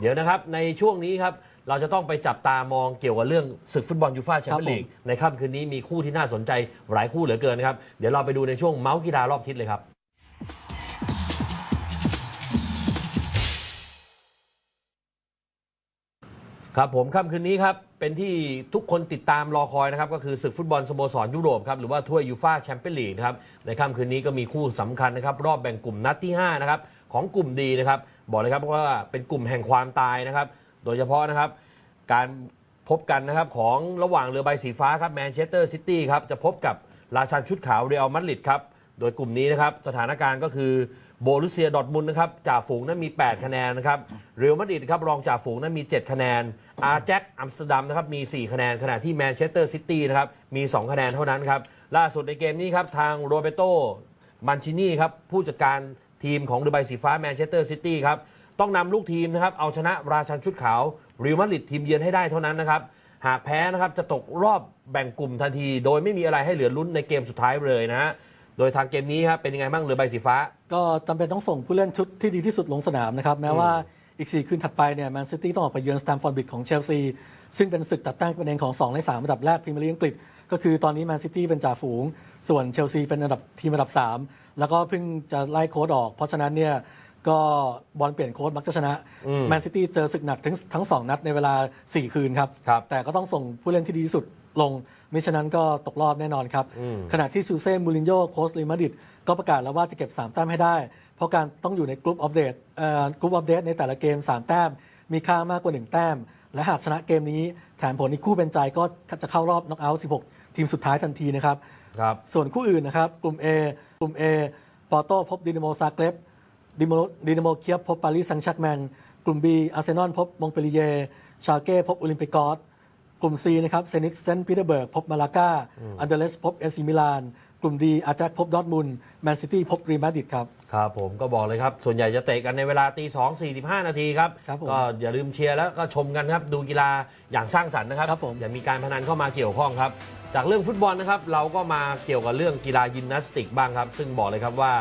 เดี๋ยวนะครับ ในช่วงนี้ครับ เราจะต้องไปจับตามองเกี่ยวกับเรื่องศึกฟุตบอลยูฟ่าแชมเปี้ยนลีกในค่ำคืนนี้มีคู่ที่น่าสนใจหลายคู่เหลือเกินนะครับ เดี๋ยวเราไปดูในช่วงเมาส์กีฬารอบทิศเลยครับ ครับผมค่ำคืนนี้ครับ เป็นที่ทุกคนติดตามรอคอยนะครับ ก็คือศึกฟุตบอลสโมสรยุโรปครับหรือว่าถ้วยยูฟ่าแชมเปี้ยนลีกนะครับในค่ำคืนนี้ก็มีคู่สำคัญนะครับรอบแบ่งกลุ่มนัดที่5นะครับ ของกลุ่มดีนะครับ บอกเลยครับว่าเป็นกลุ่มแห่งความตายนะครับ โดยเฉพาะนะครับ การพบกันนะครับของระหว่างเรือใบสีฟ้าครับแมนเชสเตอร์ซิตี้ครับจะพบกับราชันชุดขาวเรอัลมาดริดครับโดยกลุ่มนี้นะครับสถานการณ์ก็คือโบรุเซียดอทมุนนะครับจ่าฝูงนั้นมี 8 คะแนนนะครับเรอัลมาดริดครับรองจ่าฝูงนั้นมี 7 คะแนนอาร์แจ็คอัมสเตอร์ดัมนะครับมี 4 คะแนนขณะที่แมนเชสเตอร์ซิตี้นะครับมี 2 คะแนนเท่านั้นครับล่าสุดในเกมนี้ครับทางโรเบโตมันชินีครับผู้จัดการ ทีมของเรือใบสีฟ้าแมนเชสเตอร์ซิตี้ครับต้องนำลูกทีมนะครับเอาชนะราชันชุดขาวเรอัลมาดริดทีมเยือนให้ได้เท่านั้นนะครับหากแพ้นะครับจะตกรอบแบ่งกลุ่มทันที โดยไม่มีอะไรให้เหลือลุ้นในเกมสุดท้ายเลยนะฮะโดยทางเกมนี้ครับเป็นยังไงบ้างเรือใบสีฟ้า ก็จำเป็นต้องส่งผู้เล่นชุดที่ดีที่สุดลงสนามนะครับแม้ว่าอีก 4 คืนถัดไปเนี่ยแมนซิตี้ต้องออกไปเยือนสแตมฟอร์ดบริดจ์ของเชลซี ซึ่งเป็นศึกตัดตั้งเป็นเองของ 2 ใน3อันดับแรกพรีเมียร์ลีกอังกฤษ ก็คือตอนนี้แมนซิตี้เป็นจ่าฝูง ส่วนเชลซีเป็นอันดับทีมอันดับ 3 แล้วก็เพิ่งจะไล่โค้ดออก เพราะฉะนั้นเนี่ยก็บอลเปลี่ยนโค้ดมักจะชนะอืมแมนซิตี้เจอศึกหนักทั้งทั้งสองนัดในเวลา 4 คืนครับครับแต่ก็ต้องส่งผู้เล่นที่ดีที่สุดลงมิฉะนั้นก็ตกรอบแน่นอนครับอืมขณะที่ซูเซ่มูรินโญ่โค้ชเรอัลมาดริดก็ประกาศแล้วว่าจะเก็บ 3 แต้มให้ได้ เพราะการต้องอยู่ในกรุ๊ปอัปเดตกรุ๊ปอัปเดตในแต่ละเกม 3 แต้ม มีค่ามากกว่า 1 แต้ม และหากชนะเกมนี้แถมผลอีกคู่เป็นใจก็จะเข้ารอบน็อกเอาท์16 ทีมสุดท้ายทันทีนะครับครับ ส่วนคู่อื่นนะครับ กลุ่ม A กลุ่ม A ปอร์โตพบดินาโมซาเกรบดิโมดินาโมเคียบพบปารีสแซงต์แชร์กแมงกลุ่ม B อาร์เซนอลพบมงเปลีเย ชาเก้พบโอลิมปิกอสกลุ่ม C นะครับเซนิตเซนต์ปีเตอร์เบิร์กพบมาลากาอันเดเลสพบเอซีมิลานก ลุ่ม D อาร์แจ็คพบดอร์ทมุนด์แมนซิตี้พบรีมาดริดครับ ครับผมก็บอกเลยครับ ส่วนใหญ่จะเตะกันในเวลาตีสองสี่สิบห้านาทีครับ ครับผมก็อย่าลืมเชียร์แล้วก็ชมกันครับ ดูกีฬาอย่างสร้างสรรค์นะครับ ครับผม อย่ามีการพนันเข้ามาเกี่ยวข้องครับ จากเรื่องฟุตบอลนะครับ เราก็มาเกี่ยวกับเรื่องกีฬายิมนาสติกบ้างครับ ซึ่งบอกเลยครับว่า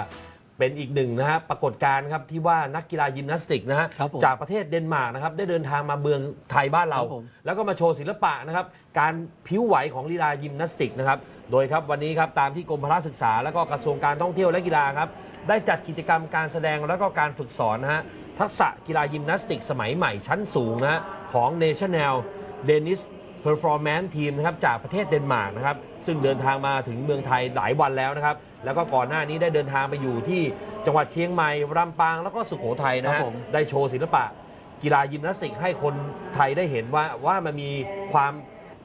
เป็นอีกหนึ่งนะฮะปรากฏการณ์ครับที่ว่านักกีฬายิมนาสติกนะฮะครับผมจากประเทศเดนมาร์กนะครับได้เดินทางมาเมืองไทยบ้านเรา ครับผม แล้วก็มาโชว์ศิลปะนะครับการพิ้วไหวของลีลายิมนาสติกนะครับโดยครับวันนี้ครับตามที่กรมพละศึกษา และก็กระทรวงการท่องเที่ยวและกีฬาครับได้จัดกิจกรรมการแสดงและก็การฝึกสอนนะฮะทักษะกีฬายิมนาสติกสมัยใหม่ชั้นสูงนะฮะของ National Danish Performance Team นะครับจากประเทศเดนมาร์กนะครับซึ่งเดินทางมาถึงเมืองไทยหลายวันแล้วนะครับแล้วก็ก่อนหน้านี้ได้เดินทางไปอยู่ที่จังหวัดเชียงใหม่ลำปางแล้วก็สุโขทัยนะครัฮะบผม ได้โชว์ศิลปะ กีฬายิมนาสติกให้คนไทยได้เห็นว่าว่ามันมีความ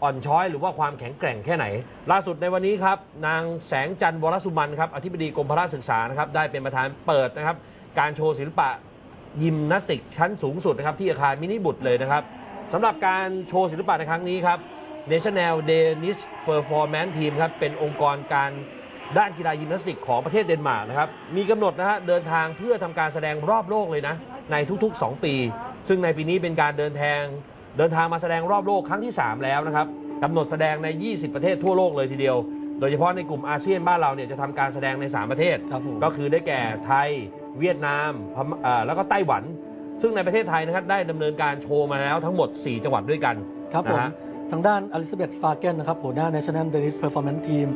อ่อนช้อยหรือว่าความแข็งแกร่งแค่ไหน ล่าสุดในวันนี้ครับ นางแสงจันทร์วรสุมันครับอธิบดีกรมพละศึกษานะครับได้เป็นประธานเปิดนะครับ การโชว์ศิลปะยิมนาสติกชั้นสูงสุดนะครับที่อาคารมินิบุตรเลยนะครับ สำหรับการโชว์ศิลปะในครั้งนี้ครับ National Danish Performance Team ครับ เป็นองค์กรการด้านกีฬายิมนาสติกของประเทศเดนมาร์กนะครับ มีกำหนดนะฮะเดินทางเพื่อทำการแสดงรอบโลกเลยนะ ในทุก ๆ 2 ปี ซึ่งในปีนี้เป็นการเดินทางเดินทางมาแสดงรอบโลกครั้งที่ 3 แล้วนะครับกำหนดแสดงใน 20 ประเทศทั่วโลกเลยทีเดียว โดยเฉพาะในกลุ่มอาเซียนบ้านเราเนี่ยจะทำการแสดงใน 3 ประเทศครับผมก็คือได้แก่ไทย เวียดนามพม่าเอ่อแล้วก็ไต้หวัน ซึ่งในประเทศไทยนะครับได้ดำเนินการโชว์มาแล้วทั้งหมด 4 จังหวัดด้วยกันครับผม นะฮะ ทางด้านอลิซาเบธฟาเกนนะครับหัวหน้า National Danish Performance Team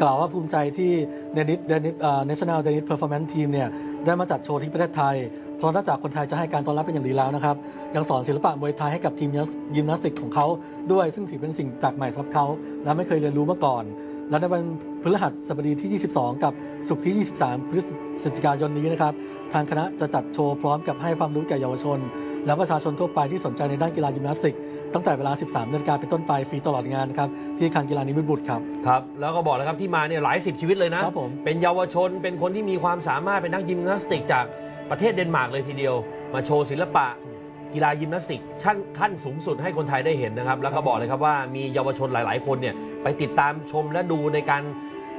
กล่าวว่าภูมิใจที่ Danish Danish เอ่อ National Danish Performance Team เนี่ยได้มาจัดโชว์ที่ประเทศไทย เพราะนอกจากคนไทยจะให้การต้อนรับเป็นอย่างดีแล้วนะครับ ยังสอนศิลปะมวยไทยให้กับทีมยิมนาสติกของเขาด้วยซึ่งถือเป็นสิ่งแปลกใหม่สำหรับเขาและไม่เคยเรียนรู้มาก่อน และในวันพฤหัสบดีที่ 22 กับศุกร์ที่ 23 พฤศจิกายนนี้นะครับ ทางคณะจะจัดโชว์พร้อมกับให้ความรู้แก่เยาวชน และประชาชนทั่วไปที่สนใจในด้านกีฬายิมนาสติก ตั้งแต่เวลา 13นาฬิกาเป็นต้นไปฟรีตลอดงานนะครับ ที่อาคารกีฬานิมิตรบุตรครับ ครับ แล้วก็บอกเลยครับที่มาเนี่ยหลายสิบชีวิตเลยนะครับผม เป็นเยาวชนเป็นคนที่มีความสามารถเป็นนักยิมนาสติกจากประเทศเดนมาร์กเลยทีเดียว มาโชว์ศิลปะ กีฬายิมนาสติกชั้นขั้นสูงสุดให้คนไทยได้เห็นนะครับ แล้วก็บอกเลยครับว่ามีเยาวชนหลาย ๆ คนเนี่ยไปติดตามชมและดูในการ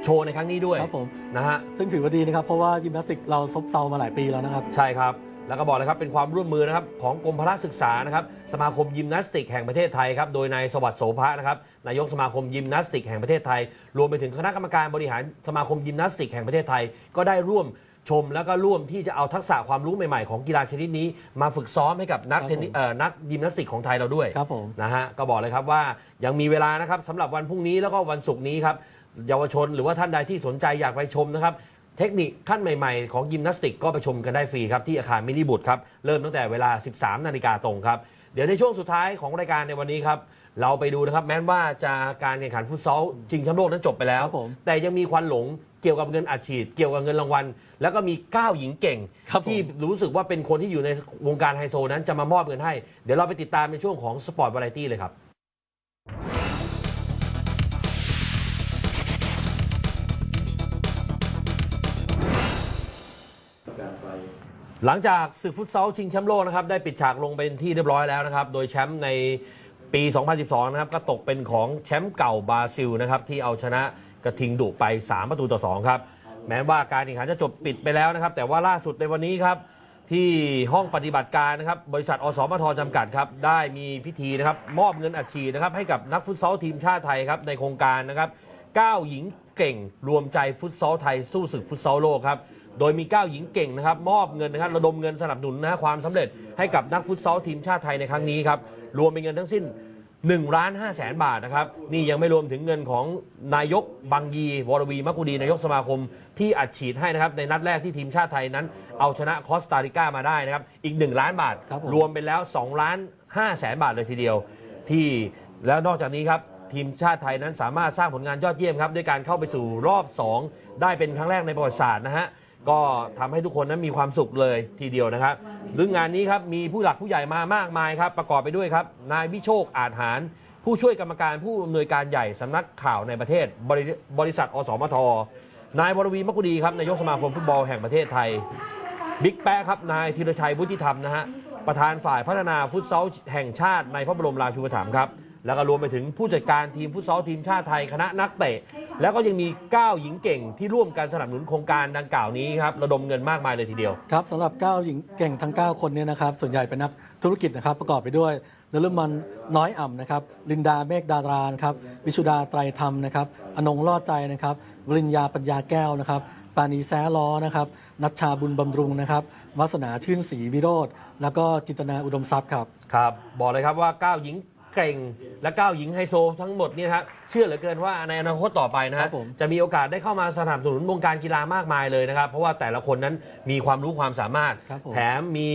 โชว์ในครั้งนี้ด้วยครับผม นะฮะซึ่งถือว่าดีนะครับ เพราะว่ายิมนาสติกเราซบเซามาหลายปีแล้วนะครับ ใช่ครับ แล้วก็บอกเลยครับเป็นความร่วมมือนะครับของกรมพละศึกษานะครับสมาคมยิมนาสติกแห่งประเทศไทยครับโดยนายสวัสดิ์โสภะนะครับนายกสมาคมยิมนาสติกแห่งประเทศไทย รวมไปถึงคณะกรรมการบริหารสมาคมยิมนาสติกแห่งประเทศไทยก็ได้ร่วม ชมแล้วก็ร่วมที่จะเอาทักษะความรู้ใหม่ ๆ ของกีฬาชนิดนี้ มาฝึกซ้อมให้กับนักครับเทนนิสผมเอ่อนักยิมนาสติกของไทยเราด้วยครับผม นะฮะก็บอกเลยครับว่ายังมีเวลานะครับสำหรับวันพรุ่งนี้แล้วก็วันศุกร์นี้ครับเยาวชนหรือว่าท่านใดที่สนใจอยากไปชมนะครับ เทคนิคขั้นใหม่ๆ ของยิมนาสติกก็ไปชมกันได้ฟรีครับที่อาคารมินิบุตรครับเริ่มตั้งแต่เวลา 13 นาฬิกาตรงครับ เดี๋ยวในช่วงสุดท้ายของรายการในวันนี้ครับ เราไปดูนะครับแม้ว่าจะการแข่งขันฟุตซอลชิงแชมป์โลกนั้นจบไปแล้ว ครับผม แต่ยังมีควันหลง เกี่ยวกับเงินอัดฉีด เกี่ยวกับเงินรางวัล แล้วก็มีก้าวหญิงเก่ง ครับผม ที่รู้สึกว่าเป็นคนที่อยู่ในวงการไฮโซนั้นจะมามอบเงินให้ เดี๋ยวเราไปติดตามในช่วงของสปอร์ตวาไรตี้เลยครับหลังจากศึกฟุตซอลชิงแชมป์โลกนะครับได้ปิดฉากลงเป็นที่เรียบร้อยแล้วนะครับ โดยแชมป์ในปี 2012 นะครับก็ตกเป็นของแชมป์เก่าบราซิลนะครับที่เอาชนะ กระทิงดุไป 3 ประตูต่อ 2 ครับ แม้ว่าการแข่งขันจะจบปิดไปแล้วนะครับ แต่ว่าล่าสุดในวันนี้ครับ ที่ห้องปฏิบัติการนะครับ บริษัทอสมทจำกัดครับ ได้มีพิธีนะครับ มอบเงินอัดฉีดนะครับให้กับนักฟุตซอลทีมชาติไทยครับในโครงการนะครับ9หญิงเก่ง รวมใจฟุตซอลไทยสู้ศึกฟุตซอลโลกครับโดยมี 9 หญิงเก่งนะครับ มอบเงินนะครับระดมเงินสนับสนุนนะฮะความสำเร็จให้กับนักฟุตซอลทีมชาติไทยในครั้งนี้ครับ รวมเป็นเงินทั้งสิ้น 1ล้าน5แสนบาทนะครับ นี่ยังไม่รวมถึงเงินของนายกบังยี วรวีมักกุดี นายกสมาคมที่อัดฉีดให้นะครับ ในนัดแรกที่ทีมชาติไทยนั้น เอาชนะคอสตาริกามาได้นะครับ อีก 1 ล้านบาทครับผม รวมเป็นแล้ว2ล้าน5แสนบาทเลยทีเดียว ที่แล้วนอกจากนี้ครับทีมชาติไทยนั้นสามารถสร้างผลงานยอดเยี่ยมครับด้วยการเข้าไปสู่รอบ 2 ได้เป็นครั้งแรกในประวัติศาสตร์นะฮะ ก็ทำให้ทุกคนนั้นมีความสุขเลยทีเดียวนะครับหรืองานนี้ครับมีผู้หลักผู้ใหญ่มามากมายครับประกอบไปด้วยครับนายวิโชคอาจหาร ผู้ช่วยกรรมการผู้อำนวยการใหญ่สำนักข่าวในประเทศบริบริษัทอสมทนายวรวีมกุดีครับนายกสมาคมฟุตบอลแห่งประเทศไทยบิ๊กแป๊ะครับนายธีรชัยวุฒิธรรมนะฮะประธานฝ่ายพัฒนาฟุตซอลแห่งชาติในพระบรมราชูปถัมภ์ครับแล้วก็รวมไปถึงผู้จัดการทีมฟุตซอลทีมชาติไทยคณะนักเตะ แล้วก็ยังมี 9 หญิงเก่งที่ร่วมกันสนับสนุนโครงการดังกล่าวนี้ครับระดมเงินมากมายเลยทีเดียว ครับสำหรับ 9 หญิงเก่งทั้ง 9 คนเนี่ยนะครับส่วนใหญ่เป็นนักธุรกิจนะครับประกอบไปด้วยนฤมันน้อยอ่ำนะครับลินดาเมฆดารานครับวิชุดาไตรธรรมนะครับอนงลอดใจนะครับวริญญาปัญญาแก้วนะครับปานีแซล้อนะครับนัชชาบุญบำรุงนะครับวัสนาชื่นศรีวิโรธแล้วก็จินตนาอุดมทรัพย์ครับ ครับ บอกเลยครับว่า 9 หญิง เก่งและ9หญิงไฮโซทั้งหมดเนี่ยนะครับเชื่อเหลือเกินว่าในอนาคตต่อไปนะคฮะรับผมจะมีโอกาสได้เข้ามาสนับสนุนวงการกีฬามากมายเลยนะครับ เพราะว่าแต่ละคนนั้นมีความรู้ความสามารถ ครับผมแถมมี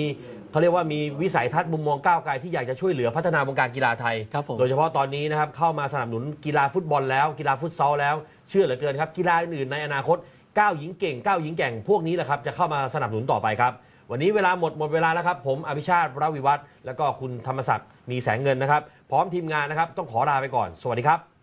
เขาเรียกว่ามีวิสัยทัศน์มุมมองก้าวไกลที่อยากจะช่วยเหลือพัฒนาวงการกีฬาไทย ครับผม โดยเฉพาะตอนนี้นะครับเข้ามาสนับสนุนกีฬาฟุตบอลแล้ว กีฬาฟุตซอลแล้วเชื่อเหลือเกินครับกีฬาอื่นๆในอนาคต9หญิงเก่ง9หญิงแกร่งพวกนี้แหละครับจะเข้ามาสนับสนุนต่อไปครับ วันนี้เวลาหมดหมดเวลาแล้วครับ ผมอภิชาติรวิวัฒน์แล้วก็คุณธรรมศักดิ์มีแสงเงินนะครับ พร้อมทีมงานนะครับ ต้องขอลาไปก่อน สวัสดีครับ